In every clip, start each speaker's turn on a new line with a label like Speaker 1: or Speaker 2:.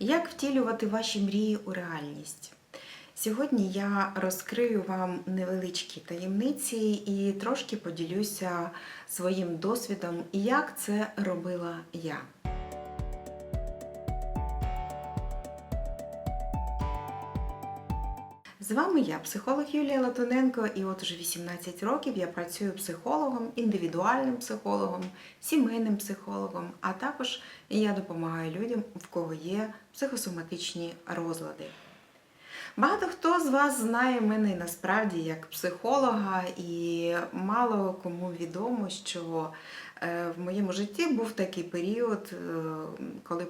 Speaker 1: Як втілювати ваші мрії у реальність? Сьогодні я розкрию вам невеличкі таємниці і трошки поділюся своїм досвідом, як це робила я. З вами я, психолог Юлія Латуненко, і от уже 18 років я працюю психологом, індивідуальним психологом, сімейним психологом, а також я допомагаю людям, в кого є психосоматичні розлади. Багато хто з вас знає мене насправді як психолога, і мало кому відомо, що е, в моєму житті був такий період, е, коли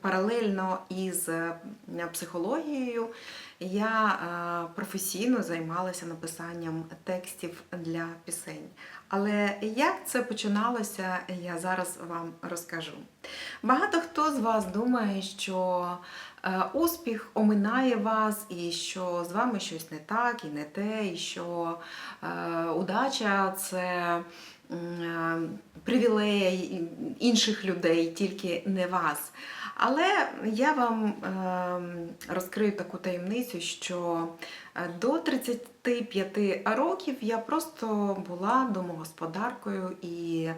Speaker 1: паралельно із е, психологією я е, професійно займалася написанням текстів для пісень. Але як це починалося, я зараз вам розкажу. Багато хто з вас думає, що е, успіх оминає вас, і що з вами щось не так і не те, і що е, удача це е, інших людей, тільки не вас. Але я вам ем, розкрию таку таємницю, що е, до 35 років я просто була домогосподаркою і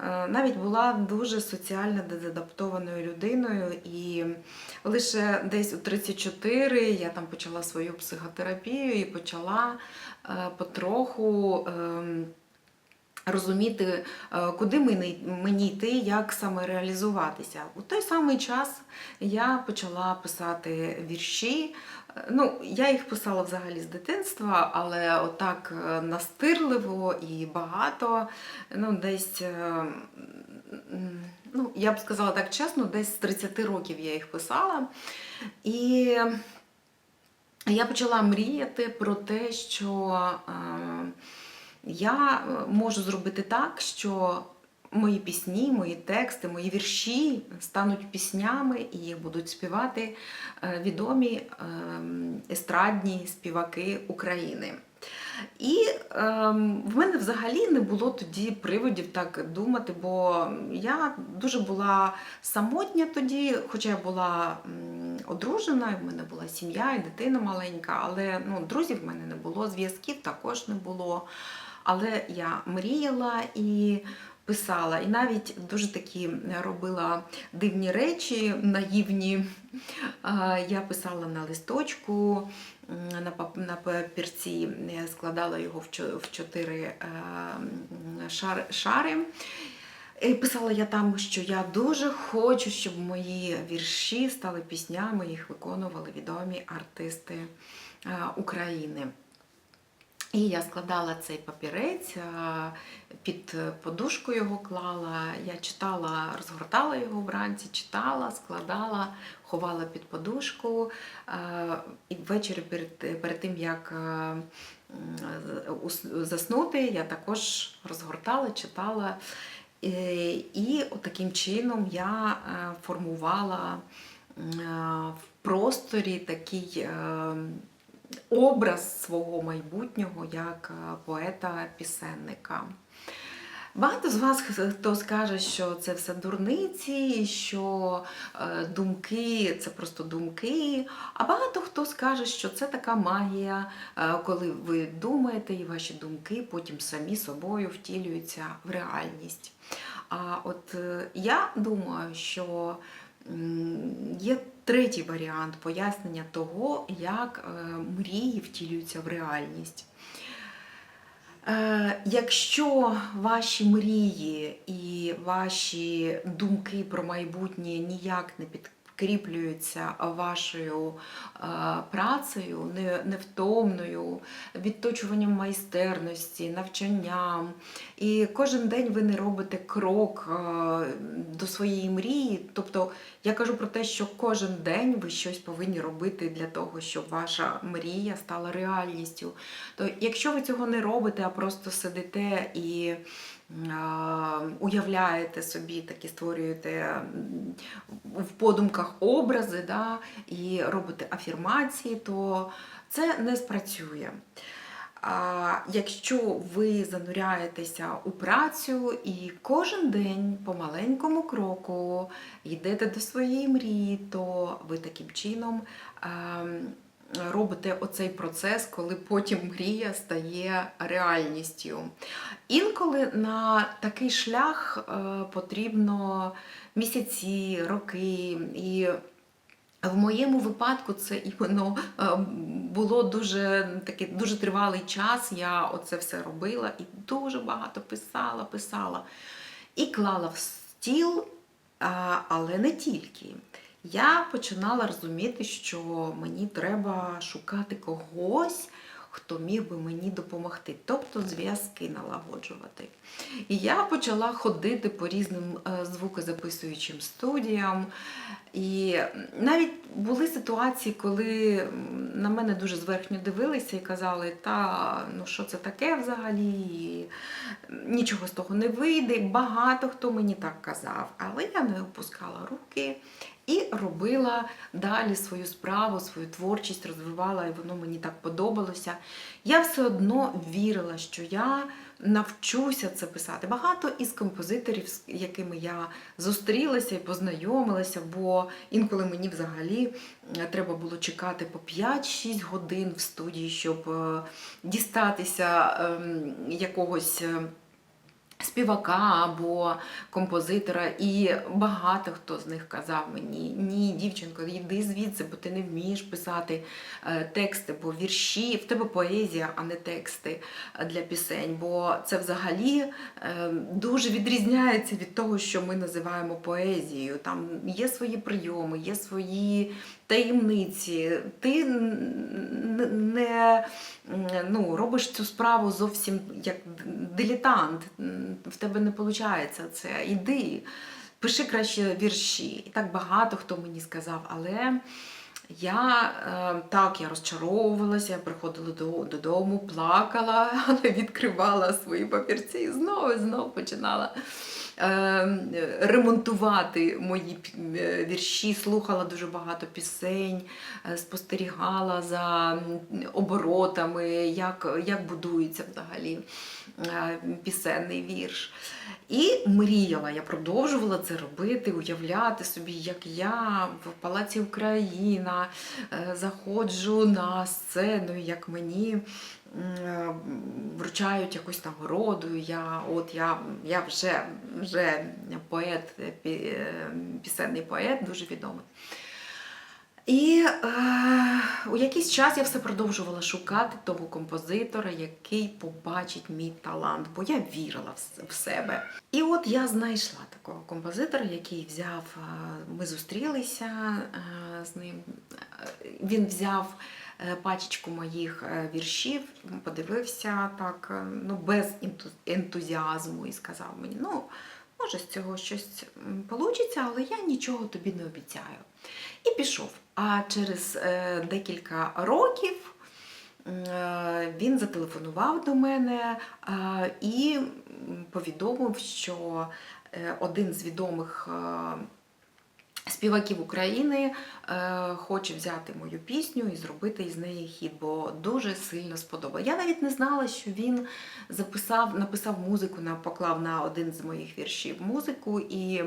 Speaker 1: е, навіть була дуже соціально дезадаптованою людиною. І лише десь у 34 я там почала свою психотерапію і почала е, потроху. Розуміти, е, куди мені, йти, як саме реалізуватися. У той самий час я почала писати вірші. Е, Ну, я їх писала взагалі з дитинства, але отак е, настирливо і багато. Ну, десь, ну, я б сказала так чесно, десь з 30 років я їх писала. І я почала мріяти про те, що. е, я е, можу зробити так, що мої пісні, мої тексти, мої вірші стануть піснями і їх будуть співати е, відомі ем, естрадні співаки України. І ем, в мене взагалі не було тоді приводів так думати, бо я дуже була самотня тоді, хоча я була одружена, і в мене була сім'я і дитина маленька, але ну, друзів в мене не було, зв'язків також не було. Але я мріяла і писала, і навіть дуже такі робила дивні речі, наївні. Я писала на листочку, на папірці, складала його в чотири е, шари. І писала я там, що я дуже хочу, щоб мої вірші стали піснями, їх виконували відомі артисти е, України. І я складала цей папірець, під подушку його клала. Я читала, розгортала його вранці, читала, складала, ховала під подушку. І ввечері перед, перед тим, як ус- заснути, я також розгортала, читала. І, таким чином я е, формувала е, в просторі такий. Образ свого майбутнього як е, поета-пісенника. Багато з вас хто скаже, що це все дурниці, що е, думки це просто думки. А багато хто скаже, що це така магія, е, коли ви думаєте, і ваші думки потім самі собою втілюються в реальність. А от я думаю, що є третій варіант пояснення того, як е, мрії втілюються в реальність. Е, Якщо ваші мрії і ваші думки про майбутнє ніяк не підкріплюються вашою е, працею, невтомною, відточуванням майстерності, навчанням, і кожен день ви не робите крок е, до своєї мрії. Тобто я кажу про те, що кожен день ви щось повинні робити для того, щоб ваша мрія стала реальністю. То якщо ви цього не робите, а просто сидите і уявляєте собі, такі створюєте в подумках образи, да, і робите афірмації, то це не спрацює. Якщо ви зануряєтеся у працю і кожен день по маленькому кроку йдете до своєї мрії, то ви таким чином ем, робите оцей процес, коли потім мрія стає реальністю. Інколи на такий шлях е, потрібно місяці, роки і. В моєму випадку це іменно е, було дуже такий дуже тривалий час. Я оце все робила і дуже багато писала, писала і клала в стіл, але не тільки. Я починала розуміти, що мені треба шукати когось, хто міг би мені допомогти, тобто зв'язки налагоджувати. І я почала ходити по різним е, звукозаписуючим студіям. І навіть були ситуації, коли на мене дуже зверхньо дивилися і казали, та ну що це таке взагалі, нічого з того не вийде. Багато хто мені так казав, але я не опускала руки і робила далі свою справу, свою творчість розвивала, і воно мені так подобалося. Я все одно вірила, що я навчуся це писати. Багато із композиторів, з якими я зустрілася і познайомилася, бо інколи мені взагалі е, треба було чекати по 5-6 годин в студії, щоб е, дістатися ем, якогось. Співака або композитора, і багато хто з них казав мені: ні, дівчинко, йди звідси, бо ти не вмієш писати е, тексти, бо вірші, в тебе поезія, а не тексти для пісень. Бо це взагалі е, дуже відрізняється від того, що ми називаємо поезією. Там є свої прийоми, є свої таємниці. Ти не ну, робиш цю справу зовсім як дилетант. В тебе не виходить це. Іди, пиши краще вірші. І так багато хто мені сказав, але. Я е, так, я розчаровувалася, я приходила додому, плакала, але відкривала свої папірці і знову і знову починала ремонтувати мої е, вірші, слухала дуже багато пісень, е, спостерігала за оборотами, як, як будується взагалі е, пісенний вірш. І мріяла, я продовжувала це робити, уявляти собі, як я в Палаці Україна заходжу на сцену, як мені вручають якусь нагороду. Я, от я, я вже, вже поет, е, пі- е, пісенний поет, дуже відомий. І е, у якийсь час я все продовжувала шукати того композитора, який побачить мій талант, бо я вірила в себе. І от я знайшла такого композитора, який взяв, е, ми зустрілися е, з ним. Е, Він взяв е, пачечку моїх е, віршів, подивився так, е, ну, без ентузіазму і сказав мені, ну, може, з цього щось вийде, але я нічого тобі не обіцяю. І пішов. А через е, декілька років е, він зателефонував до мене е, і повідомив, що е, один з відомих е, співаків України е, хоче взяти мою пісню і зробити із неї хід, бо дуже сильно сподобав. Я навіть не знала, що він записав, написав музику, поклав на один з моїх віршів музику, і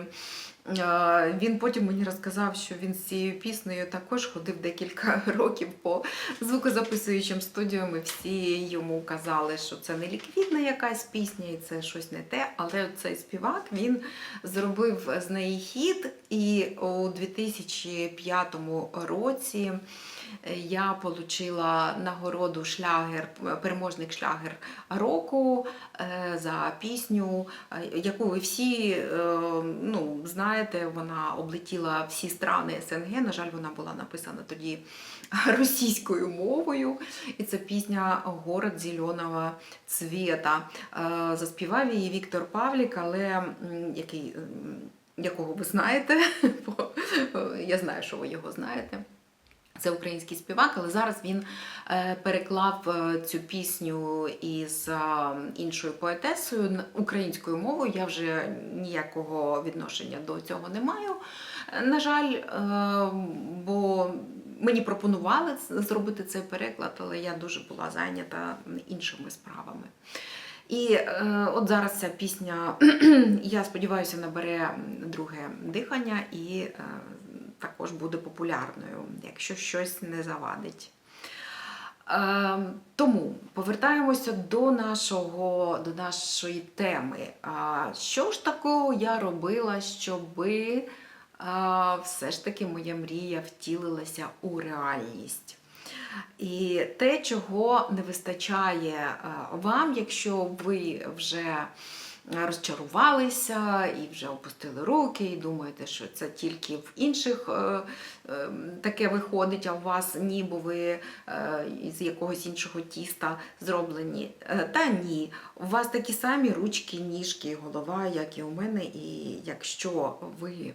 Speaker 1: він потім мені розказав, що він з цією піснею також ходив декілька років по звукозаписуючим студіям, і всі йому казали, що це не ліквідна якась пісня, і це щось не те. Але цей співак він зробив з неї хід, і у 2005 році е, я отримала нагороду шлягер, переможник шлягер року е, за пісню, е, яку ви всі е, ну, знаєте, вона облетіла всі страни СНГ. На жаль, вона була написана тоді російською мовою. І це пісня Город зеленого цвіта. Заспівав її Віктор Павлік, але який, якого ви знаєте, бо я знаю, що ви його знаєте. Це український співак, але зараз він е, переклав е, цю пісню із е, іншою поетесою українською мовою. Я вже ніякого відношення до цього не маю. На жаль, бо мені пропонували зробити цей переклад, але я дуже була зайнята іншими справами. І е, от зараз ця пісня, я сподіваюся, набере друге дихання і е, також буде популярною, якщо щось не завадить. Е, тому повертаємося до нашого до нашої теми. Що ж такого я робила, щоби все ж таки моя мрія втілилася у реальність? І те, чого не вистачає е, вам, якщо ви вже розчарувалися і вже опустили руки, і думаєте, що це тільки в інших е, е, таке виходить, а у вас ніби ви е, з якогось іншого тіста зроблені. Та ні, у вас такі самі ручки, ніжки, голова, як і у мене. І якщо ви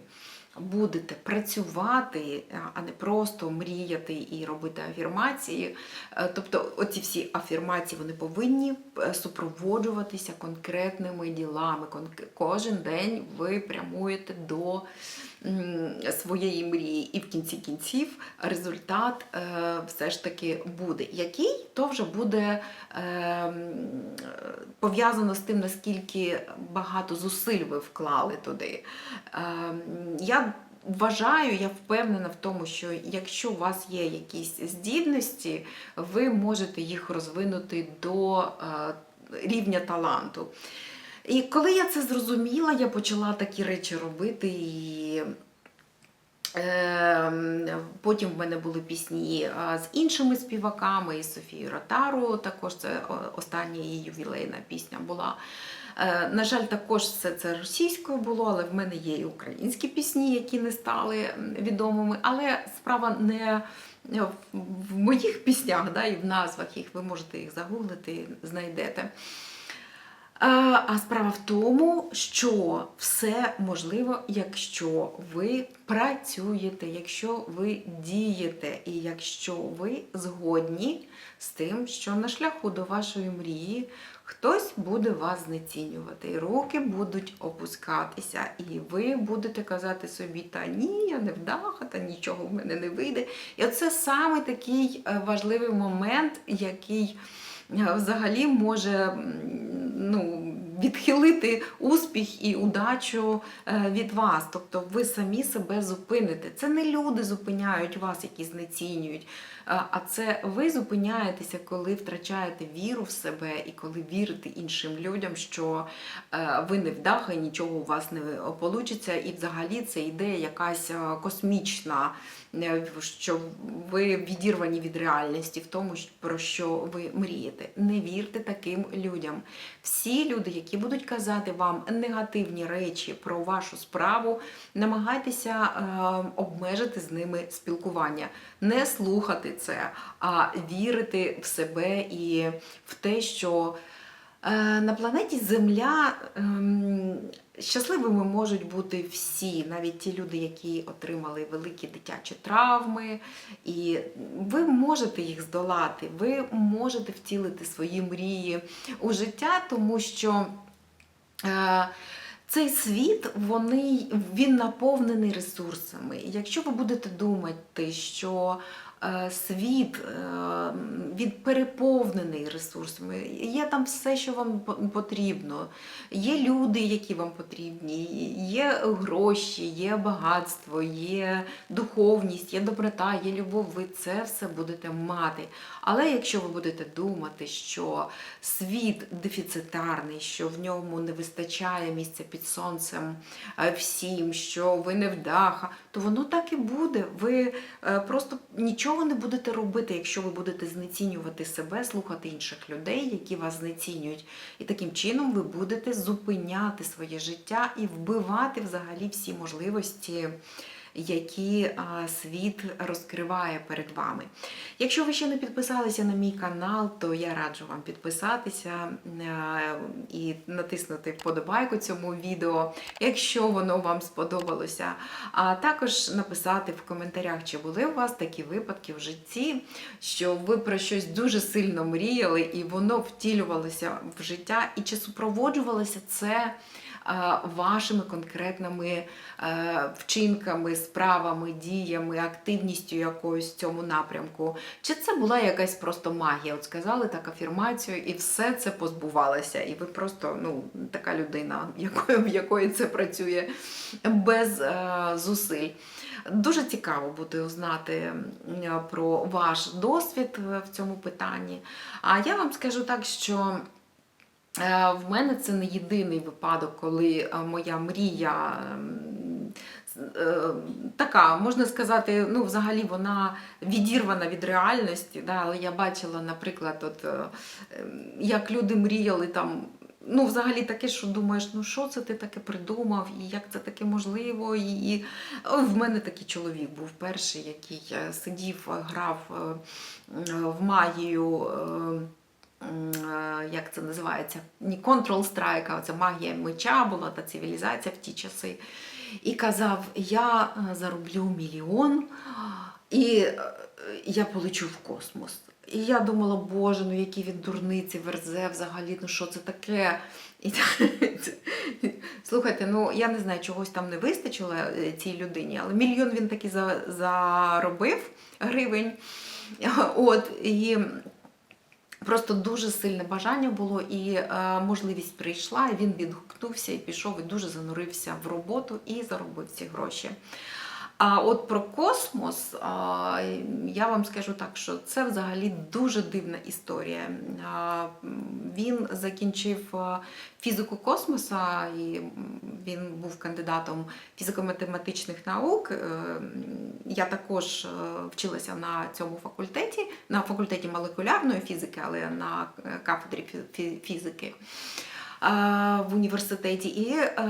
Speaker 1: будете працювати, а не просто мріяти і робити афірмації. Е, Тобто, оці всі афірмації вони повинні е, супроводжуватися конкретними ділами. Кожен день ви прямуєте до своєї мрії, і в кінці кінців результат е, все ж таки буде. Який то вже буде е, пов'язано з тим, наскільки багато зусиль ви вклали туди. Ем, Я вважаю, я впевнена в тому, що якщо у вас є якісь здібності, ви можете їх розвинути до е, рівня таланту. І коли я це зрозуміла, я почала такі речі робити і. Ем, Потім в мене були пісні з іншими співаками, із Софією Ротару, також це остання її ювілейна пісня була. Е, На жаль, також все це російською було, але в мене є і українські пісні, які не стали відомими. Але справа не в моїх піснях, да, і в назвах їх, ви можете їх загуглити, знайдете. А справа в тому, що все можливо, якщо ви працюєте, якщо ви дієте, і якщо ви згодні з тим, що на шляху до вашої мрії хтось буде вас знецінювати, і руки будуть опускатися, і ви будете казати собі, та ні, я не вдаха, та нічого в мене не вийде. І оце саме такий е, важливий момент, який взагалі може ну, відхилити успіх і удачу е, від вас. Тобто ви самі себе зупините. Це не люди зупиняють вас, які знецінюють, е, а це ви зупиняєтеся, коли втрачаєте віру в себе і коли вірите іншим людям, що е, ви не вдаха нічого у вас не получиться. І взагалі це ідея якась е, космічна, е, що ви відірвані від реальності в тому, про що ви мрієте. Не вірте таким людям. Всі люди, які будуть казати вам негативні речі про вашу справу, намагайтеся е, обмежити з ними спілкування, не слухати це, а вірити в себе і в те, що Е, На планеті Земля ем, щасливими можуть бути всі, навіть ті люди, які отримали великі дитячі травми, і ви можете їх здолати, ви можете втілити свої мрії у життя, тому що. Е, цей світ вони, він наповнений ресурсами. Якщо ви будете думати, що світ е, він переповнений ресурсами, є там все, що вам потрібно, є люди, які вам потрібні, є гроші, є багатство, є духовність, є доброта, є любов, ви це все будете мати. Але якщо ви будете думати, що світ дефіцитарний, що в ньому не вистачає місця під сонцем е, всім, що ви не вдаха, то воно так і буде. Ви е, просто нічого не будете робити, якщо ви будете знецінювати себе, слухати інших людей, які вас знецінюють. І таким чином ви будете зупиняти своє життя і вбивати взагалі всі можливості які світ розкриває перед вами. Якщо ви ще не підписалися на мій канал, то я раджу вам підписатися е, і натиснути вподобайку цьому відео, якщо воно вам сподобалося. А також написати в коментарях, чи були у вас такі випадки в житті, що ви про щось дуже сильно мріяли, і воно втілювалося в життя, і чи супроводжувалося це вашими конкретними е, вчинками, справами, діями, активністю якоюсь в цьому напрямку? Чи це була якась просто магія? От сказали так афірмацію, і все це позбувалося. І ви просто ну, така людина, в якої, в якої це працює без е, зусиль. Дуже цікаво буде узнати про ваш досвід е, в цьому питанні. А я вам скажу так, що. Е, В мене це не єдиний випадок, коли е, моя мрія ем, е, така, можна сказати, ну, взагалі вона відірвана від реальності. Да? Але я бачила, наприклад, от, ем, як люди мріяли там. Ну, взагалі таке, що думаєш, ну що це ти таке придумав, і як це таке можливо. І О, в мене такий чоловік був перший, який сидів, грав в магію. Е, як це називається? Не Control Strike, а це магія меча була та цивілізація в ті часи. І казав: Я е, зароблю мільйон і е, я полечу в космос. І я думала, боже, ну які він дурниці верзе взагалі, ну що це таке? І Слухайте, ну я не знаю, чогось там не вистачило цій людині, але мільйон він таки заробив гривень. От, і Просто дуже сильне бажання було, і е, можливість прийшла, він відгукнувся і пішов, і дуже занурився в роботу і заробив ці гроші. А от про космос я вам скажу так, що це взагалі дуже дивна історія. Він закінчив фізику космоса, і він був кандидатом фізико-математичних наук. Е, Я також е, вчилася на цьому факультеті, на факультеті молекулярної фізики, але на е, кафедрі фі- фі- фізики в університеті, і е,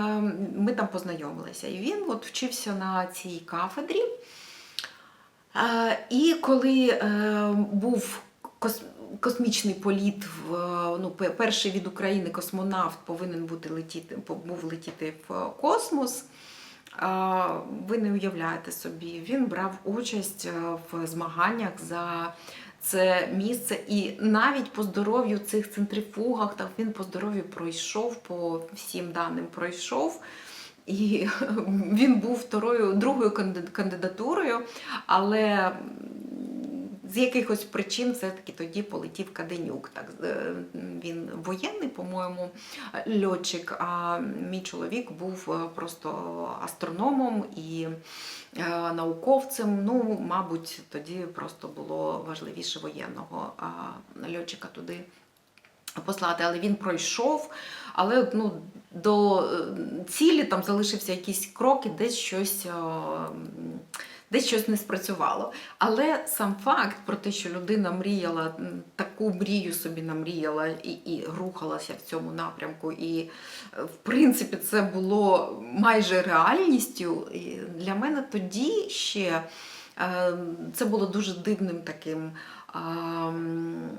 Speaker 1: ми там познайомилися. І він от вчився на цій кафедрі. Е, І коли е, був космічний політ, в, ну, перший від України космонавт повинен бути летіти, був летіти в космос. Ви не уявляєте собі, він брав участь в змаганнях за це місце, і навіть по здоров'ю цих центрифугах, так він по здоров'ю пройшов, по всім даним пройшов. І він був второю, другою кандидатурою, але з якихось причин все-таки тоді полетів Каденюк. Так, е, він воєнний, по-моєму, льотчик, а мій чоловік був е, просто астрономом і е, науковцем. Ну, мабуть, тоді просто було важливіше воєнного льотчика туди послати, але він пройшов. Але ну, до цілі там залишився якийсь крок і десь щось. Десь щось не спрацювало. Але сам факт про те, що людина мріяла, таку мрію собі намріяла і, і рухалася в цьому напрямку. І, е, в принципі, це було майже реальністю. І для мене тоді ще е, це було дуже дивним таким. А, м,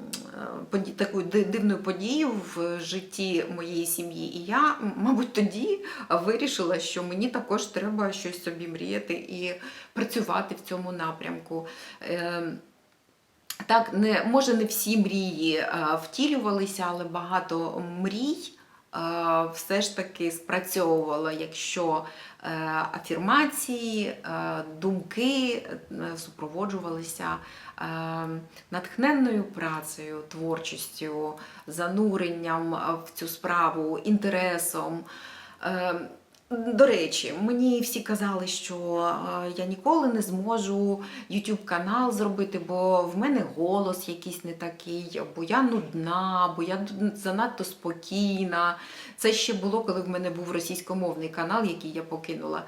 Speaker 1: поді- такою дивною подією в житті моєї сім'ї. І я, мабуть, тоді вирішила, що мені також треба щось собі мріяти і працювати в цьому напрямку. Е, Так, не, може, не всі мрії е, втілювалися, але багато мрій е, все ж таки спрацьовувало, якщо афірмації, е, думки е, супроводжувалися е, натхненною працею, творчістю, зануренням е, в цю справу, інтересом. Е, До речі, мені всі казали, що е, я ніколи не зможу YouTube канал зробити, бо в мене голос якийсь не такий, бо я нудна, бо я занадто спокійна. Це ще було, коли в мене був російськомовний канал, який я покинула.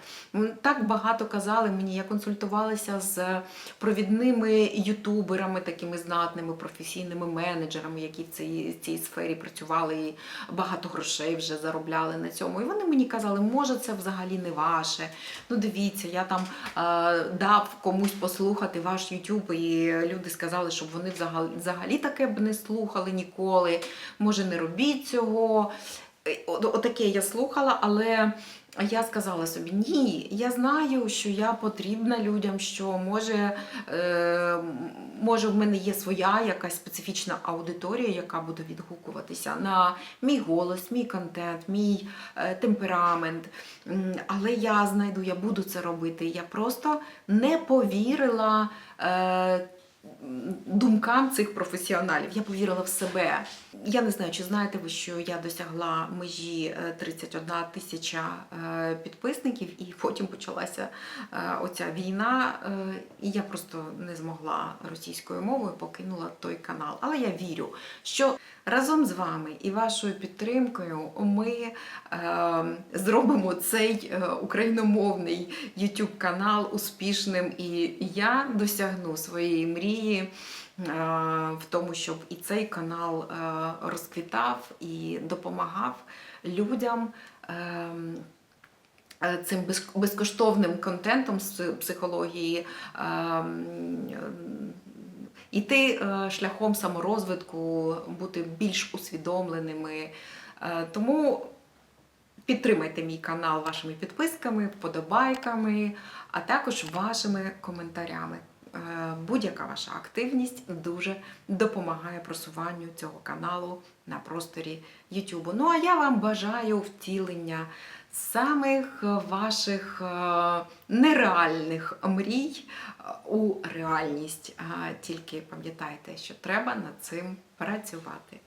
Speaker 1: Так багато казали мені, я консультувалася з провідними ютуберами, такими знатними професійними менеджерами, які в цій, в цій сфері працювали і багато грошей вже заробляли на цьому. І вони мені казали, може, це взагалі не ваше. Ну, дивіться, я там е, дав комусь послухати ваш YouTube, і люди сказали, щоб вони взагалі, взагалі таке б не слухали ніколи. Може, не робіть цього. Е, от- Отаке я слухала, але я сказала собі: ні, я знаю, що я потрібна людям, що може, е, може в мене є своя якась специфічна аудиторія, яка буде відгукуватися на мій голос, мій контент, мій е, темперамент. Але я знайду, я буду це робити. Я просто не повірила. Думкам цих професіоналів. Я повірила в себе. Я не знаю, чи знаєте ви, що я досягла межі е, 31 тисяча е, підписників, і потім почалася е, оця війна, е, і я просто не змогла російською мовою покинула той канал. Але я вірю, що разом з вами і вашою підтримкою ми е, зробимо цей е, україномовний YouTube канал успішним, і я досягну своєї мрії е, в тому, щоб і цей канал е, розквітав і допомагав людям. ем, е, Цим безкоштовним контентом з психології ем, іти е, шляхом саморозвитку, бути більш усвідомленими. Е, Тому підтримайте мій канал вашими підписками, вподобайками, а також вашими коментарями. Е, Будь-яка ваша активність дуже допомагає просуванню цього каналу на просторі YouTube. Ну а я вам бажаю втілення самих ваших е, нереальних мрій е, у реальність. Тільки пам'ятайте, що треба над цим працювати.